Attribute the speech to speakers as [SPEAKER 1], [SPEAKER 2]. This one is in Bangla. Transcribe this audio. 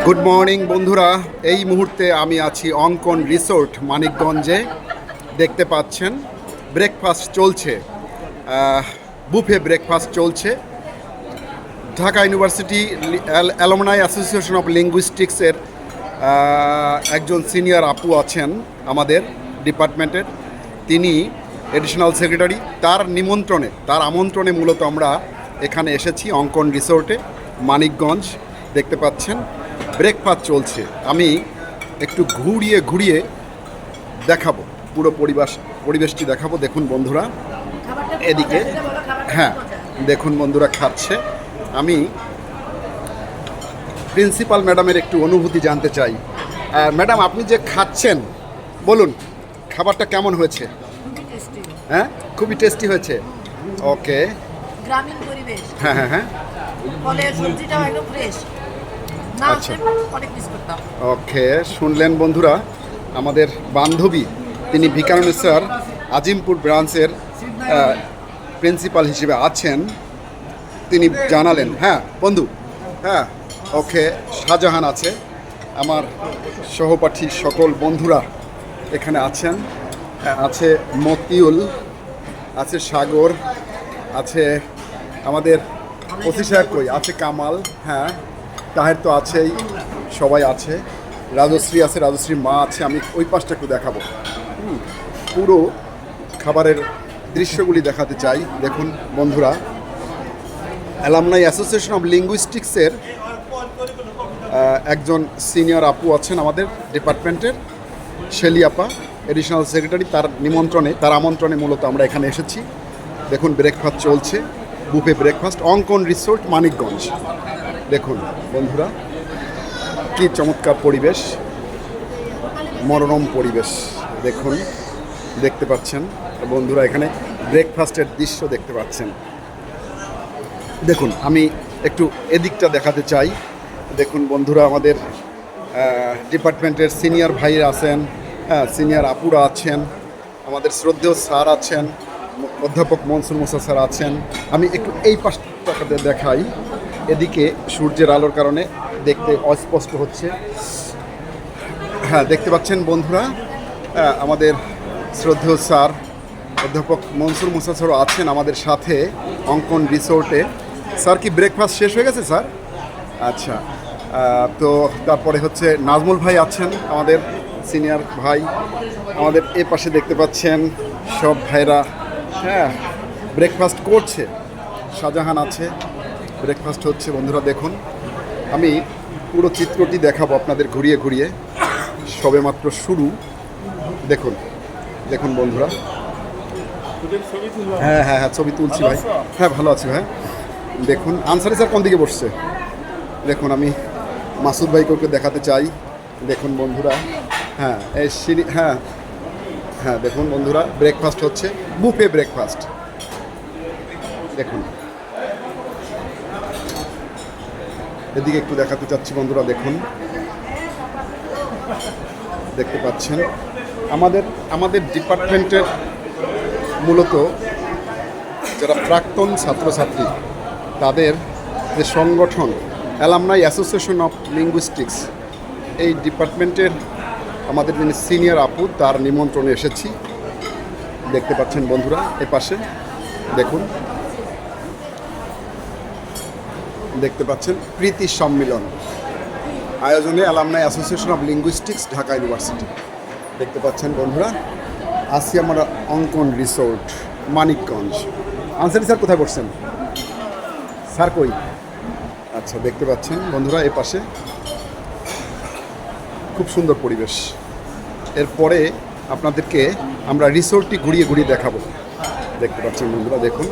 [SPEAKER 1] গুড মর্নিং বন্ধুরা। এই মুহূর্তে আমি আছি অঙ্কন রিসোর্ট, মানিকগঞ্জে। দেখতে পাচ্ছেন ব্রেকফাস্ট চলছে। বুফে ব্রেকফাস্ট চলছে। Dhaka university alumni association of লিঙ্গুইস্টিক্সের একজন সিনিয়র আপু আছেন আমাদের ডিপার্টমেন্টের তিনি এডিশনাল সেক্রেটারি তার নিমন্ত্রণে, তার আমন্ত্রণে মূলত আমরা এখানে এসেছি অঙ্কন রিসোর্টে, মানিকগঞ্জ। দেখতে পাচ্ছেন ব্রেকফাস্ট চলছে। আমি একটু ঘুরিয়ে ঘুরিয়ে দেখাবো। পুরো পরিবেশ পরিবেশটি দেখাবো। দেখুন বন্ধুরা এদিকে হ্যাঁ দেখুন বন্ধুরা খাচ্ছে। আমি প্রিন্সিপাল ম্যাডামের একটু অনুভূতি জানতে চাই। ম্যাডাম আপনি যে খাচ্ছেন বলুন খাবারটা কেমন হয়েছে? হ্যাঁ খুবই টেস্টি হয়েছে। ওকে।
[SPEAKER 2] গ্রামীণ পরিবেশ।
[SPEAKER 1] হ্যাঁ হ্যাঁ হ্যাঁ।
[SPEAKER 2] ফলে সবজিটাও একদম ফ্রেশ না
[SPEAKER 1] আচ্ছা। ওকে শুনলেন বন্ধুরা আমাদের বান্ধবী তিনি ভিকারুনেশ্বর আজিমপুর ব্রাঞ্চের প্রিন্সিপাল হিসেবে আছেন। তিনি জানালেন হ্যাঁ বন্ধু হ্যাঁ ওকে শাহজাহান আছে। আমার সহপাঠী সকল বন্ধুরা এখানে আছেন। হ্যাঁ, আছে মতিউল আছে সাগর আছে আমাদের ওসি সাহেব কই? আছে কামাল হ্যাঁ তাহের তো আছেই, সবাই আছে। রাজশ্রী আছে, রাজশ্রীর মা আছে, আমি ওই পাশটা একটু দেখাবো। পুরো খাবারের দৃশ্যগুলি দেখাতে চাই। দেখুন, বন্ধুরা, অ্যালামনাই অ্যাসোসিয়েশন অফ লিঙ্গুইস্টিক্সের একজন সিনিয়র আপু আছেন আমাদের ডিপার্টমেন্টের, শেলি আপা, এডিশনাল সেক্রেটারি, তার নিমন্ত্রণে, তার আমন্ত্রণে মূলত আমরা এখানে এসেছি। দেখুন ব্রেকফাস্ট চলছে buffet breakfast Ankan resort, Manikganj. দেখুন, বন্ধুরা, কি চমৎকার পরিবেশ, মনোরম পরিবেশ, দেখুন, দেখতে পাচ্ছেন, বন্ধুরা, এখানে ব্রেকফাস্টের দৃশ্য দেখতে পাচ্ছেন। দেখুন, আমি একটু এদিকটা দেখাতে চাই। দেখুন, বন্ধুরা, আমাদের ডিপার্টমেন্টের সিনিয়র ভাইরা আছেন হ্যাঁ সিনিয়র আপুরা আছেন, আমাদের শ্রদ্ধেয় স্যার আছেন, অধ্যাপক মনসুর মুসা স্যার আছেন। আমি একটু এই পাশটাতে দেখাই। এদিকে সূর্যের আলোর কারণে দেখতে অস্পষ্ট হচ্ছে। হ্যাঁ দেখতে পাচ্ছেন বন্ধুরা আমাদের শ্রদ্ধেয় স্যার, অধ্যাপক মনসুর মুসা স্যারও আছেন আমাদের সাথে অঙ্কন রিসোর্টে। স্যার কি ব্রেকফাস্ট শেষ হয়ে গেছে, স্যার? আচ্ছা তো তারপরে হচ্ছে নাজমুল ভাই আছেন আমাদের, সিনিয়র ভাই। আমাদের এ পাশে দেখতে পাচ্ছেন সব ভাইরা হ্যাঁ ব্রেকফাস্ট করছে। শাহজাহান আছে। ব্রেকফাস্ট হচ্ছে, বন্ধুরা দেখুন। আমি পুরো চিত্রটি দেখাবো আপনাদের ঘুরিয়ে ঘুরিয়ে। সবেমাত্র শুরু। দেখুন দেখুন বন্ধুরা। হ্যাঁ হ্যাঁ হ্যাঁ ছবি তুলছি ভাই। হ্যাঁ ভালো আছি ভাই। দেখুন, আনসারি স্যার কোন দিকে বসছে? দেখুন, আমি মাসুদ ভাইকে ওকে দেখাতে চাই। দেখুন বন্ধুরা হ্যাঁ এই হ্যাঁ হ্যাঁ দেখুন বন্ধুরা ব্রেকফাস্ট হচ্ছে বুফে ব্রেকফাস্ট দেখুন। এদিকে একটু দেখাতে চাচ্ছি বন্ধুরা, দেখুন। দেখতে পাচ্ছেন। আমাদের আমাদের ডিপার্টমেন্টের মূলত যারা প্রাক্তন ছাত্রছাত্রী, তাদের যে সংগঠন অ্যালামনাই অ্যাসোসিয়েশন অফ লিঙ্গুইস্টিক্স এই ডিপার্টমেন্টের আমাদের যিনি সিনিয়র আপু, তার নিমন্ত্রণে এসেছি। দেখতে পাচ্ছেন বন্ধুরা এ পাশে দেখুন। দেখতে পাচ্ছেন, প্রীতি সম্মিলন। আয়োজনে alumni association of linguistics Dhaka university দেখতে পাচ্ছেন বন্ধুরা আসি আমরা অঙ্কন রিসোর্ট, মানিকগঞ্জ। আনসারি স্যার কোথায় বসছেন? স্যার কই? আচ্ছা দেখতে পাচ্ছেন বন্ধুরা, এ পাশে। খুব সুন্দর পরিবেশ। এরপরে আপনাদেরকে আমরা রিসোর্টটি ঘুরিয়ে ঘুরিয়ে দেখাবো। দেখতে পাচ্ছেন বন্ধুরা, দেখুন।